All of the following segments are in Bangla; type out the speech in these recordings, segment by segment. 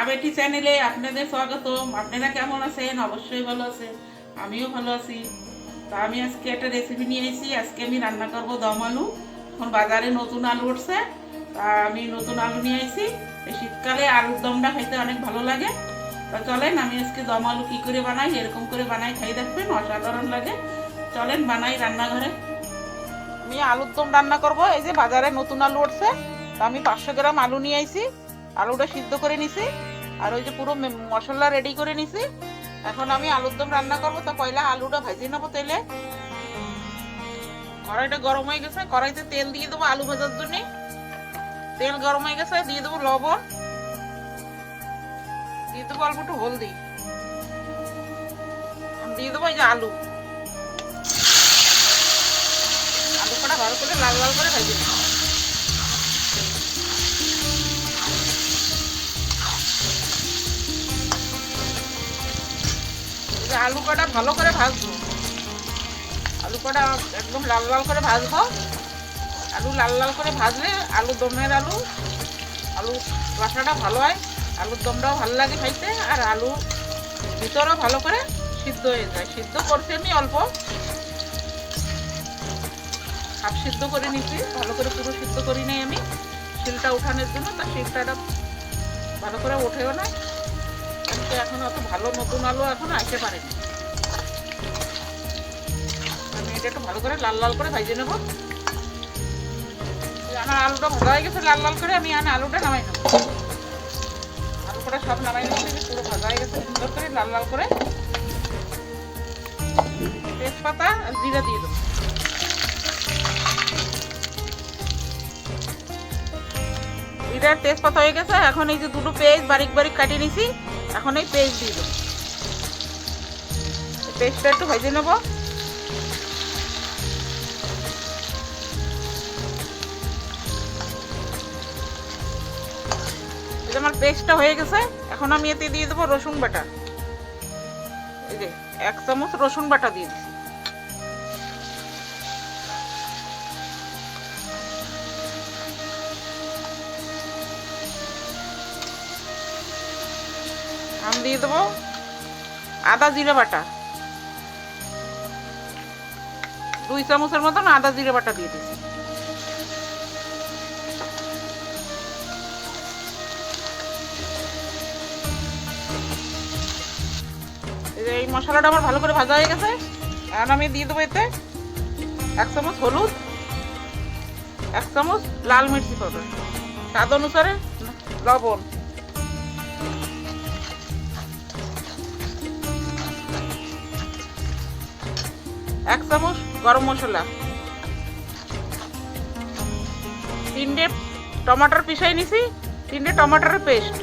মা বেটি চ্যানেলে আপনাদের স্বাগতম। আপনারা কেমন আছেন? অবশ্যই ভালো আছেন। আমিও ভালো আছি। তা আমি আজকে একটা রেসিপি নিয়ে এসেছি আজকে আমি রান্না করব দম আলু। এখন বাজারে নতুন আলু উঠছে। তা আমি নতুন আলু নিয়ে এসেছি শীতকালে আলুর দমটা খাইতে অনেক ভালো লাগে। তা চলেন, আমি আজকে দম আলু কী করে বানাই, এরকম করে বানাই, খাই দেখবেন, অসাধারণ লাগে। চলেন, বানাই রান্নাঘরে। আমি আলুর দম রান্না করব। এই যে বাজারে নতুন আলু উঠছে। তা আমি পাঁচশো গ্রাম আলু নিয়ে আইছি। আলুটা সিদ্ধ করে নিছি। আর ওই যে পুরো মশলা রেডি করে নিছি। এখন আমি আলুর দম রান্না করব, তো পয়লা আলুটা ভেজে নেব তেলে। কড়াইটা গরম হয়ে গেছে, কড়াইতে তেল দিয়ে দেবো আলু ভাজার জন্য। তেল গরম হয়ে গেছে, দিয়ে দেবো লবণ। দিয়ে দেবো অল্প একটু হলদি। দিয়ে দেবো এই যে আলু। আলু কটা ভালো করে লাল লাল করে ভেজে নেব। আলু কটা ভালো করে ভাজবো। আলু কটা একদম লাল লাল করে ভাজবো। আলু লাল লাল করে ভাজলে আলু দমের আলু আলু বাসাটা ভালো হয়, আলুর দমটাও ভালো লাগে খাইতে, আর আলু ভিতরেও ভালো করে সিদ্ধ হয়ে যায়। সিদ্ধ করছি আমি অল্প হাফ সিদ্ধ করে নিচ্ছি ভালো করে পুরো সিদ্ধ করি নাই আমি। শিলটা উঠানোর জন্য, তা শিলটাটা ভালো করে ওঠেও না। কিন্তু এখন অত ভালো নতুন আলু এখন আসতে পারেনি। আমি এটা একটু ভালো করে লাল লাল করে ভাজে নেব। আমার আলুটা ভাজা হয়ে গেছে, লাল লাল করে আমি আনে আলুটা নামাই নেব। আলু কটা সব নামাই নিচ্ছি পুরো ভাজা হয়ে গেছে, সুন্দর করে লাল লাল করে। তেজপাতা আর জিরা দিয়ে দেবো। জিরার তেজপাতা হয়ে গেছে, এখন এই যে দুটো পেঁয়াজ বারিক বারিক কাটিয়ে নিছি। এখন এই পেস্ট দিয়ে দেবো। পেস্টটা একটু ভেজে নেব। আমার পেস্টটা হয়ে গেছে, এখন আমি এতে দিয়ে দেবো রসুন বাটা। এই যে, এক চামচ রসুন বাটা দিয়ে দিচ্ছি। আমি দিয়ে দেবো। আদা, জিরে, বাটা। দুই চামচের মতন আদা, জিরে, বাটা দিয়ে দিচ্ছি। এই মশলাটা আমার ভালো করে ভাজা হয়ে গেছে। এখন আমি দিয়ে দেবো এতে এক চামচ হলুদ, এক চামচ লাল মির্চি পাউডার। স্বাদ অনুসারে লবণ। এক চামচ গরম মশলা। তিনটে টমাটোর পিসাই নিছি, তিনটে টমাটোরের পেস্ট।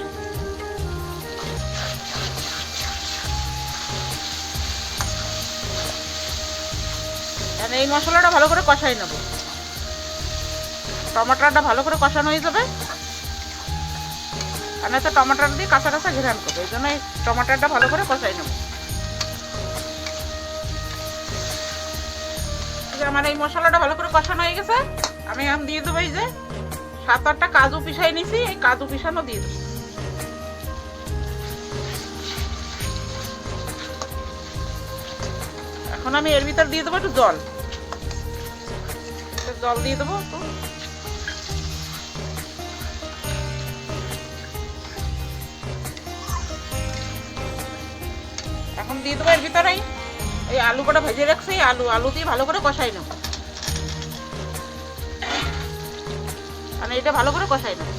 এই মশলাটা ভালো করে কষাই নেব। টমাটারটা ভালো করে কষানো হয়ে যাবে। আর নয়তো টমাটার দিয়ে কাঁচা কাঁচা ঘেরান করবে, এই জন্য এই টমাটারটা ভালো করে কষাই নেব। আমার এই মশলাটা ভালো করে কষানো হয়ে গেছে। আমি এখন দিয়ে দেবো এই যে সাত আটটা কাজু পিসাই নিছি, এই কাজু পিসানো দিয়ে দেবো। এখন আমি এর ভিতর দিয়ে দেবো একটু জল। জল দিয়ে দেবো একটু। এখন দিয়ে দেবো এর ভিতরেই। এই আলু কটা ভেজে রাখছি আলু আলু দিয়ে ভালো করে কষাই নেব। মানে এটা ভালো করে কষাই নেব।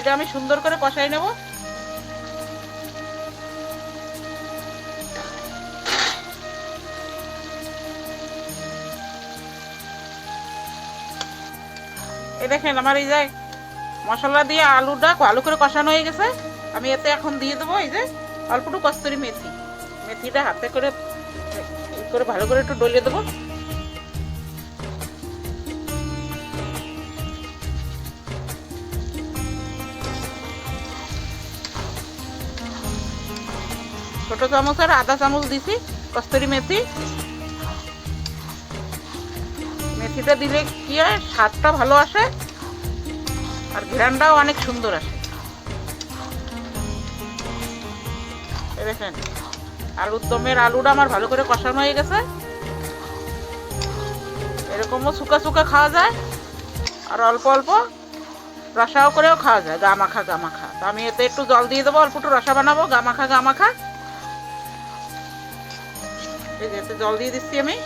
এটা আমি সুন্দর করে কষাই নেব। এই দেখেন আমার এই যে মশলা দিয়ে আলুটা ভালো করে কষানো হয়ে গেছে। আমি এতে এখন দিয়ে দেবো এই যে অল্পটু কস্তুরি মেথি। মেথিটা হাতে করে করে ভালো করে একটু ডলিয়ে দেবো। ছোট চামচ আর আধা চামচ দিছি কস্তুরি মেথি। মেথিটা দিলে কি হয় স্বাদটা ভালো আসে আর ঘ্রানটাও অনেক সুন্দর আসে। দেখেন, আলুর দমের আলুটা আমার ভালো করে কষানো হয়ে গেছে। এরকমও শুকা শুকা খাওয়া যায়, আর অল্প অল্প রসাও করেও খাওয়া যায় গা মাখা গা মাখা তো আমি এতে একটু জল দিয়ে দেবো, অল্প একটু রসা বানাবো গা মাখা গা মাখা এই যে এতে জল দিয়ে দিচ্ছি আমি।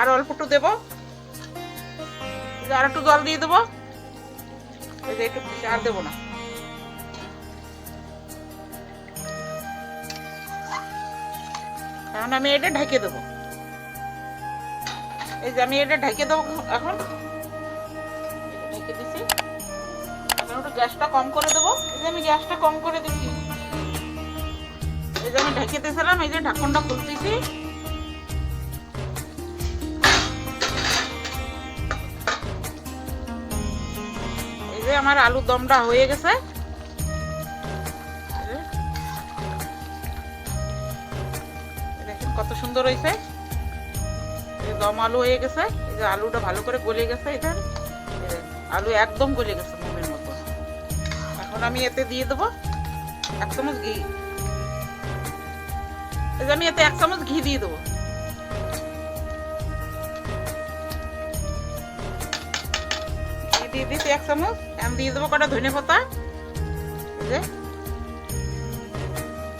আর অল্প একটু দেবো। আর একটু জল দিয়ে দেবো। একটু আর দেবো না। এখন আমি এটা ঢেকে দেবো। এই যে আমি এটা ঢেকে দেবো এখন। ঢেকে দিছি। এখন একটু গ্যাসটা কম করে দেবো। এই যে আমি গ্যাসটা কম করে দিচ্ছি এই যে আমি ঢেকে দিয়েছিলাম এই যে ঢাকনটা খুলতেছি। আমার আলুর দমটা হয়ে গেছে। দেখেন কত সুন্দর হয়েছে। দম আলু হয়ে গেছে। এই যে আলুটা ভালো করে গলে গেছে এটা আলু একদম গলে গেছে মোমের মতো। এখন আমি এতে দিয়ে দেবো এক চামচ ঘি। আমি এতে এক চামচ ঘি দিয়ে দেবো। দিয়ে এক চামচ। দিয়ে দেবো কটা ধনে পাতা।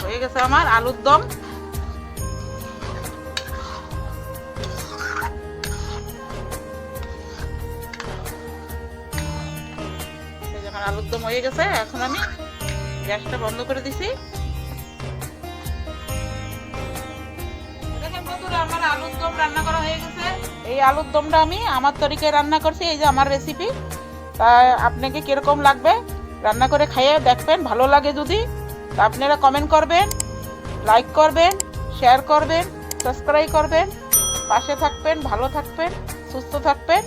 হয়ে গেছে আমার আলুর দম। আলুর দম হয়ে গেছে। এখন আমি গ্যাসটা বন্ধ করে দিছি। আমার আলুর দম রান্না করা হয়ে গেছে। এই আলুর দমটা আমি আমার তরিকায় রান্না করছি। এই যে আমার রেসিপি তা আপনাকে কীরকম লাগবে? রান্না করে খাইয়ে দেখবেন, ভালো লাগে যদি, তা আপনারা কমেন্ট করবেন লাইক করবেন শেয়ার করবেন সাবস্ক্রাইব করবেন, পাশে থাকবেন, ভালো থাকবেন, সুস্থ থাকবেন।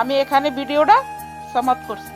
আমি এখানে ভিডিওটা সমাপ্ত করছি।